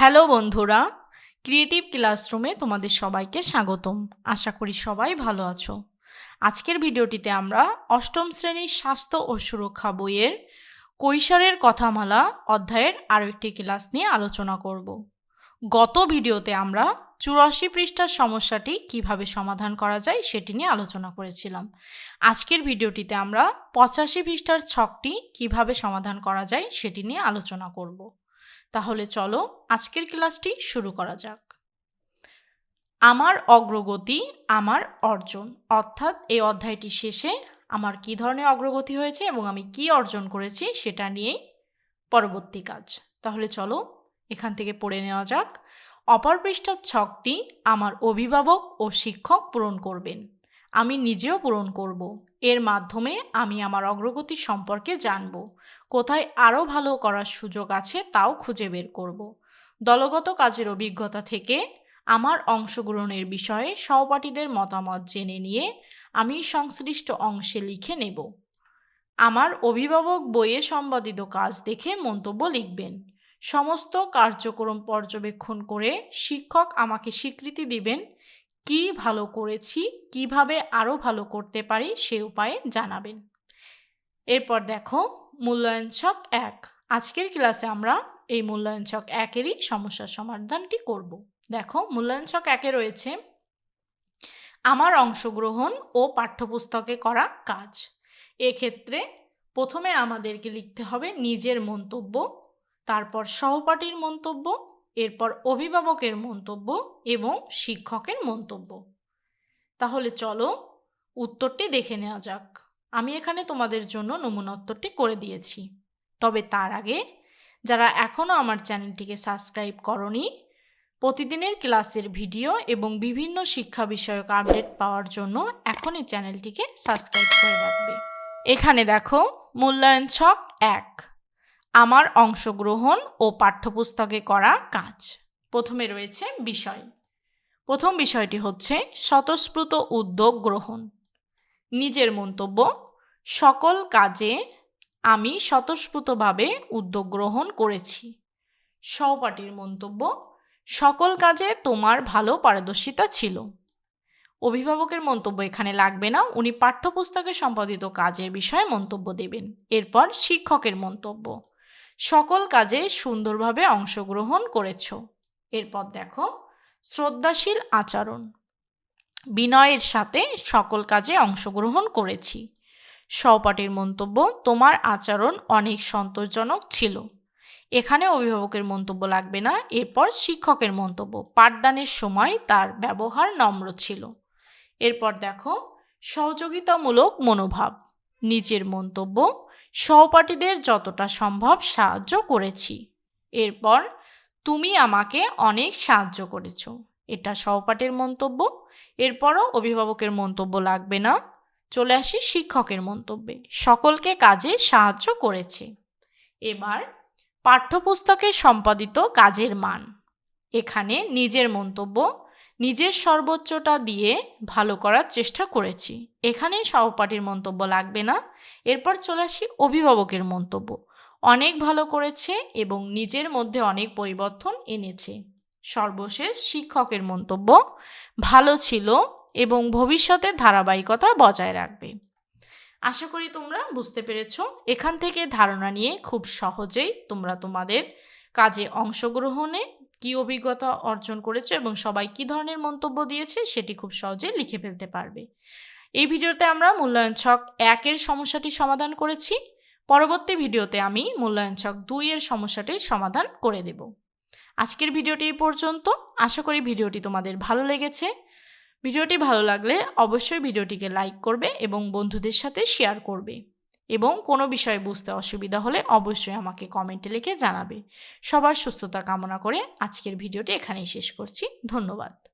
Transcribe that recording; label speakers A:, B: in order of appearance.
A: Hello বন্ধুরা creative ক্লাসরুমে তোমাদের সবাইকে স্বাগতম। আশা করি সবাই ভালো আছো। আজকের ভিডিওটিতে আমরা অষ্টম শ্রেণির স্বাস্থ্য ও সুরক্ষা বইয়ের কৈশোরের কথামালা অধ্যায়ের আরও একটি ক্লাস নিয়ে আলোচনা করব। গত ভিডিওতে আমরা চুরাশি পৃষ্ঠার সমস্যাটি কীভাবে সমাধান করা যায় সেটি নিয়ে আলোচনা করেছিলাম। আজকের ভিডিওটিতে আমরা পঁচাশি পৃষ্ঠার ছকটি কীভাবে সমাধান করা যায় সেটি নিয়ে আলোচনা করব। তাহলে চলো আজকের ক্লাসটি শুরু করা যাক। আমার অগ্রগতি, আমার অর্জন। অর্থাৎ এই অধ্যায়টি শেষে আমার কী ধরনের অগ্রগতি হয়েছে এবং আমি কি অর্জন করেছি সেটা নিয়েই পরবর্তী কাজ। তাহলে চলো এখান থেকে পড়ে নেওয়া যাক। অপর পৃষ্ঠার ছকটি আমার অভিভাবক ও শিক্ষক পূরণ করবেন। আমি নিজেও পূরণ করব। এর মাধ্যমে আমি আমার অগ্রগতি সম্পর্কে জানব। কোথায় আরও ভালো করার সুযোগ আছে তাও খুঁজে বের করব। দলগত কাজের অভিজ্ঞতা থেকে আমার অংশগ্রহণের বিষয়ে সহপাঠীদের মতামত জেনে নিয়ে আমি সংশ্লিষ্ট অংশে লিখে নেব। আমার অভিভাবক বইয়ে সম্পাদিত কাজ দেখে মন্তব্য লিখবেন। সমস্ত কার্যক্রম পর্যবেক্ষণ করে শিক্ষক আমাকে স্বীকৃতি দিবেন কি ভালো করেছি, কীভাবে আরও ভালো করতে পারি সে উপায়ে জানাবেন। এরপর দেখো, মূল্যায়ন ছক এক। আজকের ক্লাসে আমরা এই মূল্যায়ন ছক একেরই সমস্যার সমাধানটি করব। দেখো, মূল্যায়ন ছক একে রয়েছে আমার অংশগ্রহণ ও পাঠ্যপুস্তকে করা কাজ। এক্ষেত্রে প্রথমে আমাদেরকে লিখতে হবে নিজের মন্তব্য, তারপর সহপাঠীর মন্তব্য এরপর অভিভাবকের মন্তব্য এবং শিক্ষকের মন্তব্য। তাহলে চলো উত্তরটি দেখে নেওয়া যাক। আমি এখানে তোমাদের জন্য নমুনা উত্তরটি করে দিয়েছি। তবে তার আগে, যারা এখনও আমার চ্যানেলটিকে সাবস্ক্রাইব করনি, প্রতিদিনের ক্লাসের ভিডিও এবং বিভিন্ন শিক্ষা বিষয়ক আপডেট পাওয়ার জন্য এখনই চ্যানেলটিকে সাবস্ক্রাইব করে রাখবে। এখানে দেখো, মূল্যায়ন ছক এক। আমার অংশগ্রহণ ও পাঠ্যপুস্তকে করা কাজ। প্রথমে রয়েছে বিষয়। প্রথম বিষয়টি হচ্ছে স্বতঃস্ফূর্ত উদ্যোগ গ্রহণ। নিজের মন্তব্য, সকল কাজে আমি স্বতঃস্ফূর্তভাবে উদ্যোগ গ্রহণ করেছি। সহপাঠীর মন্তব্য, সকল কাজে তোমার ভালো পারদর্শিতা ছিল। অভিভাবকের মন্তব্য এখানে লাগবে না, উনি পাঠ্যপুস্তকে সম্পাদিত কাজের বিষয়ে মন্তব্য দেবেন। এরপর শিক্ষকের মন্তব্য। সকল কাজে সুন্দরভাবে অংশগ্রহণ করেছ। এরপর দেখো, শ্রদ্ধাশীল আচরণ। বিনয়ের সাথে সকল কাজে অংশগ্রহণ করেছি। সহপাঠীর মন্তব্য, তোমার আচরণ অনেক সন্তোষজনক ছিল। এখানে অভিভাবকের মন্তব্য লাগবে না। এরপর শিক্ষকের মন্তব্য, পাঠদানের সময় তার ব্যবহার নম্র ছিল। এরপর দেখো, সহযোগিতামূলক মনোভাব। নিজের মন্তব্য সহপাঠীদের যতটা সম্ভব সাহায্য করেছি। এরপর তুমি আমাকে অনেক সাহায্য করেছ। এটা সহপাঠীর মন্তব্য, এরপরও অভিভাবকের মন্তব্য লাগবে না। চলে আসি শিক্ষকের মন্তব্যে। সকলকে কাজে সাহায্য করেছে। এবার পাঠ্যপুস্তকে সম্পাদিত কাজের মান। এখানে নিজের মন্তব্য নিজের সর্বোচ্চটা দিয়ে ভালো করার চেষ্টা করেছি। এখানে সহপাঠীর মন্তব্য লাগবে না। এরপর চলে আসি অভিভাবকের মন্তব্য। অনেক ভালো করেছে এবং নিজের মধ্যে অনেক পরিবর্তন এনেছে। সর্বশেষ শিক্ষকের মন্তব্য, ভালো ছিল এবং ভবিষ্যতে ধারাবাহিকতা বজায় রাখবে। আশা করি তোমরা বুঝতে পেরেছ। এখান থেকে ধারণা নিয়ে খুব সহজেই তোমরা তোমাদের কাজে অংশগ্রহণে কী অভিজ্ঞতা অর্জন করেছ এবং সবাই কী ধরনের মন্তব্য দিয়েছে সেটি খুব সহজে লিখে ফেলতে পারবে। এই ভিডিওতে আমরা মূল্যায়ন ছক একের সমস্যাটি সমাধান করেছি। পরবর্তী ভিডিওতে আমি মূল্যায়ন ছক দুইয়ের সমস্যাটির সমাধান করে দেব। আজকের ভিডিওটি এই পর্যন্ত। আশা করি ভিডিওটি তোমাদের ভালো লেগেছে। ভিডিওটি ভালো লাগলে অবশ্যই ভিডিওটিকে লাইক করবে এবং বন্ধুদের সাথে শেয়ার করবে। এবং কোনো বিষয়ে বুঝতে অসুবিধা হলে অবশ্যই আমাকে কমেন্টে লিখে জানাবে। সবার সুস্থতা কামনা করে আজকের ভিডিওটি এখানেই শেষ করছি। ধন্যবাদ।